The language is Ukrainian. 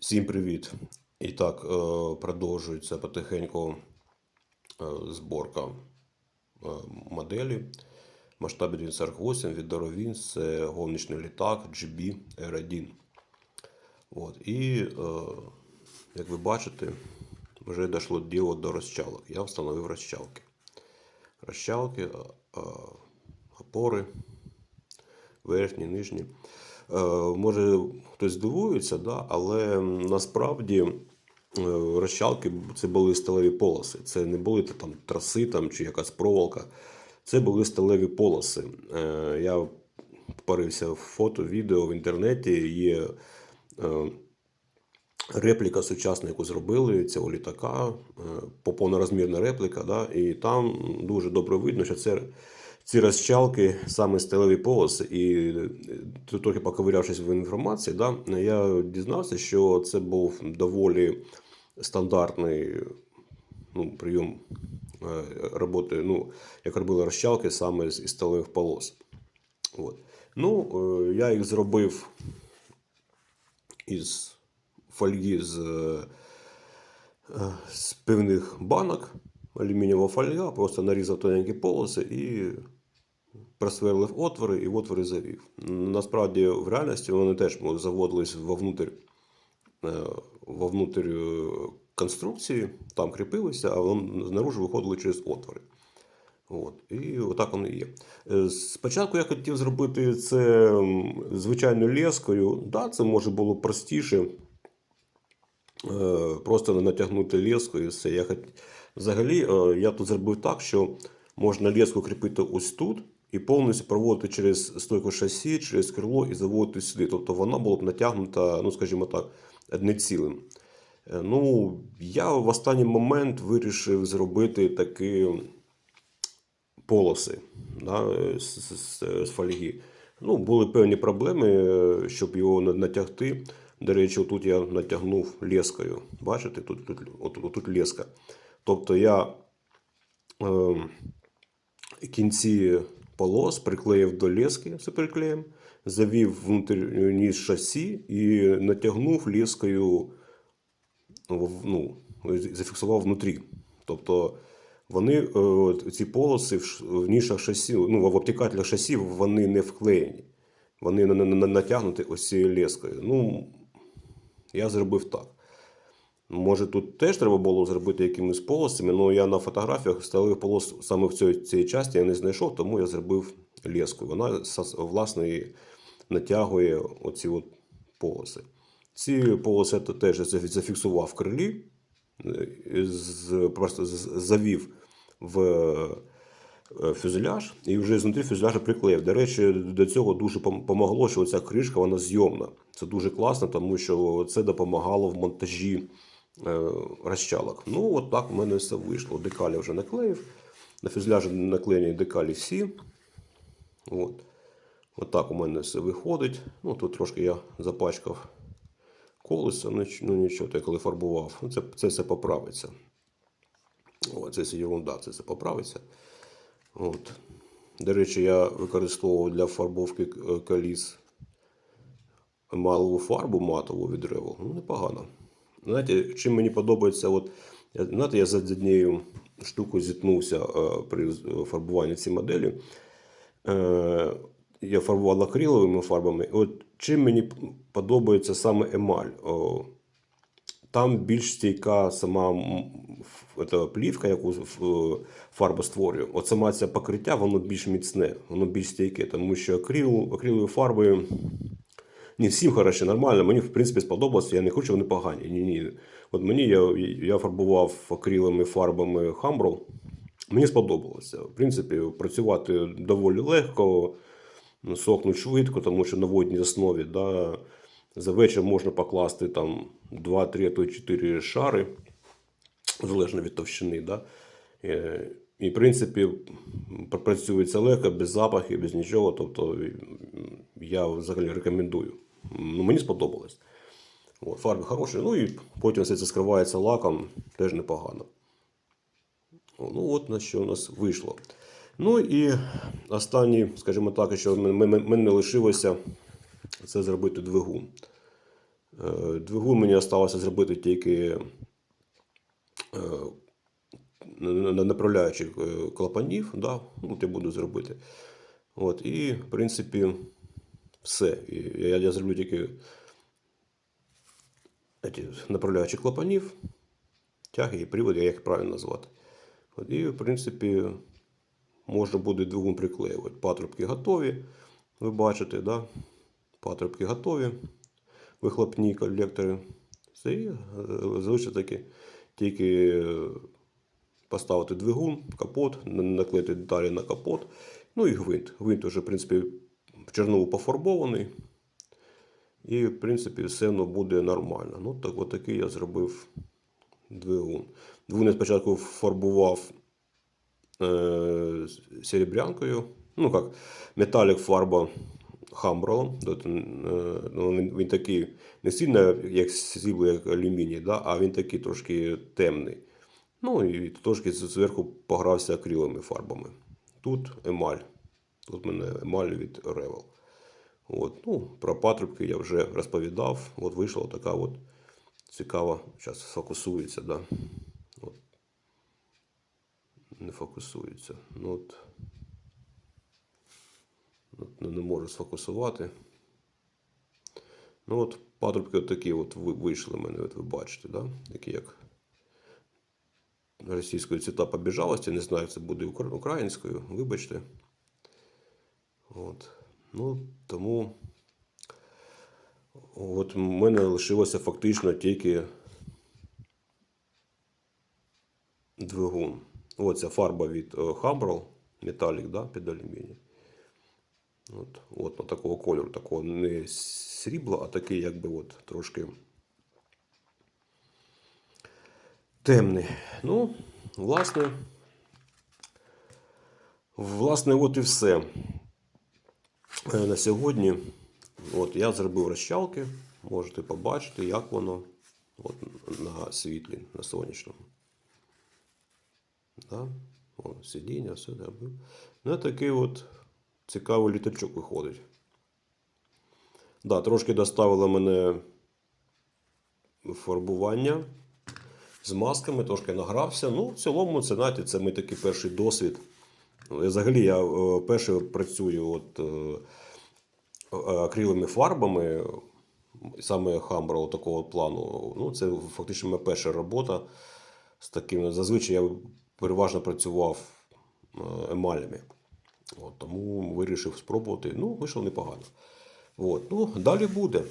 Всім привіт! І так, е, продовжується потихеньку е, зборка е, моделі. Масштаб 148 від Dorovin, це гоночний літак GB R1. От. І, як ви бачите, вже дійшло діло до розчалок. Я встановив розчалки. Розчалки, опори, верхні, нижні. Е, Може хтось здивується, да? але насправді е, розчалки це були сталеві полоси. Це не були там траси там, чи якась проволока. Це були сталеві полоси. Е, Я парився в фото, відео в інтернеті. Є репліка сучасна, яку зробили цього літака, повнорозмірна репліка, да, і там дуже добре видно, що це ці розчалки саме сталеві полоси. І е, трохи поковирявшись в інформації, да, я дізнався, що це був доволі стандартний ну, прийом е, роботи, ну, як робили розчалки саме з із сталевих полос. От. Ну, е, я їх зробив із фольги з, з пивних банок, алюмінієва фольга, просто нарізав тоненькі полоси і просверлив отвори і в отвори завів. Насправді, в реальності вони теж заводились вовнутрь, е, вовнутрь е, конструкції, там кріпилися, а вони знаружи виходили через отвори. От. І отак воно і є. Е, Спочатку я хотів зробити це звичайною лескою. Да, це може було простіше. Просто натягнути леску і все. Я хот... Взагалі, я тут зробив так, що можна леску кріпити ось тут і повністю проводити через стойку шасі, через крило і заводити сюди. Тобто вона була б натягнута, ну скажімо так, одне цілим. Е, Ну, я в останній момент вирішив зробити такі полоси да, з, з, з фольги. Ну, були певні проблеми, е, щоб його натягти. До речі, тут я натягнув лескою. Бачите, тут, тут, отут, отут леска. Тобто я е, кінці полос приклеїв до лески з приклеєм, завів внутрішній шасі і натягнув лескою ну, зафіксував внутрі. Тобто вони, е, ці полоси в, нішах шасі, ну, в обтікателях шасі вони не вклеєні. Вони на- на- на- натягнуті ось цією лескою. Ну, я зробив так. Може, тут теж треба було зробити якимись полосами, але я на фотографіях сталевих полос саме в цій, цій часті я не знайшов, тому я зробив лескою. Вона власне і натягує оці от полоси. Ці полоси я теж зафіксував в крилі, е, просто завів в е, фюзеляж і вже знутрі фюзеляжа приклеїв. До речі, до цього дуже помогло, що ця кришка вона зйомна. Це дуже класно, тому що це допомагало в монтажі розчалок. Ну, от так у мене все вийшло. Декалі вже наклеїв. На фюзеляжі наклеєні декалі всі. От. От так у мене все виходить. Ну, тут трошки я запачкав колесо, ну, ну нічого, я коли фарбував, ну, це, це все поправиться. О, це ерунда, це все поправиться. От. До речі, я використовував для фарбовки е, коліс малову фарбу матову від Revo. Ну, непогано. Знаєте, чим мені подобається, от, знаєте, я за однією штукою зіткнувся е, при фарбуванні цієї моделі. Е, я фарбував акриловими фарбами. От чим мені подобається саме емаль. Там більш стійка сама плівка, яку фарба створює. От сама це покриття, воно більш міцне, воно більш стійке, тому що акрил, акрилові фарби. Ні, всім хороші, нормально. Мені, в принципі, сподобалося. Я не хочу, вони погані. Ні, ні. От мені я, я фарбував акриловими фарбами Хамбро. Мені сподобалося. В принципі, працювати доволі легко, ну, сохнуть швидко, тому що на водній основі да, за вечір можна покласти там 2-3, а то 4 шари, залежно від товщини. Да. Е, І, в принципі, працюється легко, без запахів, без нічого. Тобто я взагалі рекомендую. Ну, мені сподобалось. От, фарби хороші. Ну і потім все це скривається лаком, теж непогано. Ну, от на що у нас вийшло. Ну і останній, скажімо так, що мене- лишилося, це зробити двигун. Е, Двигун мені залишилося зробити тільки е, на- на- направляючих е, клапанів, да, ну, от я буду зробити. От, і, в принципі, все. Я, я зроблю тільки направляючі клапанів, тяги і приводи, як їх правильно назвати. От, і, в принципі, можна буде двигун приклеювати. Патрубки готові, ви бачите, да? патрубки готові, вихлопні колектори. Все, і е, залишиться таки тільки е, поставити двигун, капот, на- наклеїти деталі на капот. Ну і гвинт. Гвинт вже, в принципі, в чорнову пофарбований. І, в принципі, все воно буде нормально. Ну, так, от такий я зробив двигун. Двигун я спочатку фарбував е, серебрянкою. Ну як, металік фарба хамбролом. Тобто, е, ну, він, він такий не сильно як срібло, як алюміній, да? а він такий трошки темний. Ну і трошки зверху погрався акриловими фарбами. Тут емаль. Тут в мене емаль від Revel. От, ну, про патрубки я вже розповідав. От вийшла така от цікава. Зараз фокусується, да. От. Не фокусується. Ну, от. От, не, не можу сфокусувати. Ну от патрубки от такі от вийшли в мене, от ви бачите, да? такі як російською цвіта побіжалості. Не знаю, це буде українською, вибачте. От. Ну, тому от в мене лишилося фактично тільки двигун. Оця фарба від е, Хамбрал, металік, да, під алюміній. От, от на такого кольору, такого не срібла, а такий, якби от трошки темний. Ну, власне, власне, от і все. Е, На сьогодні от я зробив розчалки. Можете побачити, як воно от, на світлі, на сонячному. Да? О, сидіння, все зробив. Ну, такий от цікавий літачок виходить. Да, трошки доставило мене фарбування з масками, трошки награвся. Ну, в цілому, це, знаєте, це мій такий перший досвід. І Взагалі, я е, перше працюю от, е, е, акриловими фарбами, саме Хамбро такого плану. Ну, це фактично моя перша робота з таким. Зазвичай я переважно працював е, емалями. От, тому вирішив спробувати. Ну, вийшло непогано. От, ну, далі буде.